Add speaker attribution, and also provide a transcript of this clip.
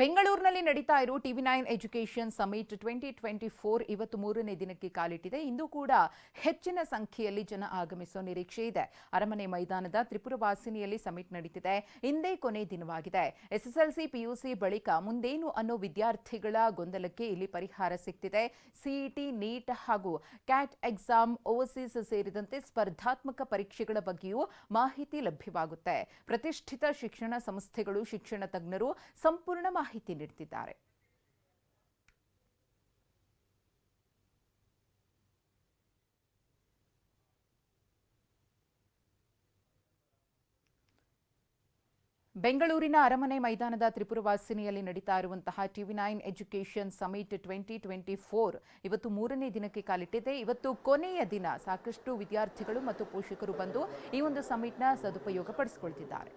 Speaker 1: ಬೆಂಗಳೂರಿನಲ್ಲಿ ನಡೀತಾ ಇರೋ TV nine education summit twenty twenty four ಇವತ್ತು ಮೂರನೇ ದಿನಕ್ಕೆ ಕಾಲಿಟ್ಟಿದೆ. ಇಂದು ಕೂಡ ಹೆಚ್ಚಿನ ಸಂಖ್ಯೆಯಲ್ಲಿ ಜನ ಆಗಮಿಸುವ ನಿರೀಕ್ಷೆ ಇದೆ. ಅರಮನೆ ಮೈದಾನದ ತ್ರಿಪುರವಾಸಿನಿಯಲ್ಲಿ ಸಮಿಟ್ ನಡೀತಿದೆ. ಇಂದೇ ಕೊನೆ ದಿನವಾಗಿದೆ. ಎಸ್ಎಸ್ಎಲ್ಸಿ, ಪಿಯುಸಿ ಬಳಿಕ ಮುಂದೇನು ಅನ್ನೋ ವಿದ್ಯಾರ್ಥಿಗಳ ಗೊಂದಲಕ್ಕೆ ಇಲ್ಲಿ ಪರಿಹಾರ ಸಿಗ್ತಿದೆ. ಸಿಇಟಿ, ನೀಟ್ ಹಾಗೂ ಕ್ಯಾಟ್ ಎಕ್ಸಾಮ್, ಓವರ್ಸೀಸ್ ಸೇರಿದಂತೆ ಸ್ಪರ್ಧಾತ್ಮಕ ಪರೀಕ್ಷೆಗಳ ಬಗ್ಗೆಯೂ ಮಾಹಿತಿ ಲಭ್ಯವಾಗುತ್ತೆ. ಪ್ರತಿಷ್ಠಿತ ಶಿಕ್ಷಣ ಸಂಸ್ಥೆಗಳು, ಶಿಕ್ಷಣ ತಜ್ಞರು ಸಂಪೂರ್ಣ ಮಾಹಿತಿ ನೀಡುತ್ತಿದ್ದಾರೆ ಬೆಂಗಳೂರಿನ ಅರಮನೆ ಮೈದಾನದ ತ್ರಿಪುರವಾಸಿನಿಯಲ್ಲಿ ನಡೀತಾ ಇರುವಂತಹ TV nine education summit twenty twenty four ಇವತ್ತು ಮೂರನೇ ದಿನಕ್ಕೆ ಕಾಲಿಟ್ಟಿದೆ. ಇವತ್ತು ಕೊನೆಯ ದಿನ ಸಾಕಷ್ಟು ವಿದ್ಯಾರ್ಥಿಗಳು ಮತ್ತು ಪೋಷಕರು ಬಂದು ಈ ಒಂದು ಸಮಿಟ್ನ ಸದುಪಯೋಗ ಪಡಿಸಿಕೊಳ್ತಿದ್ದಾರೆ.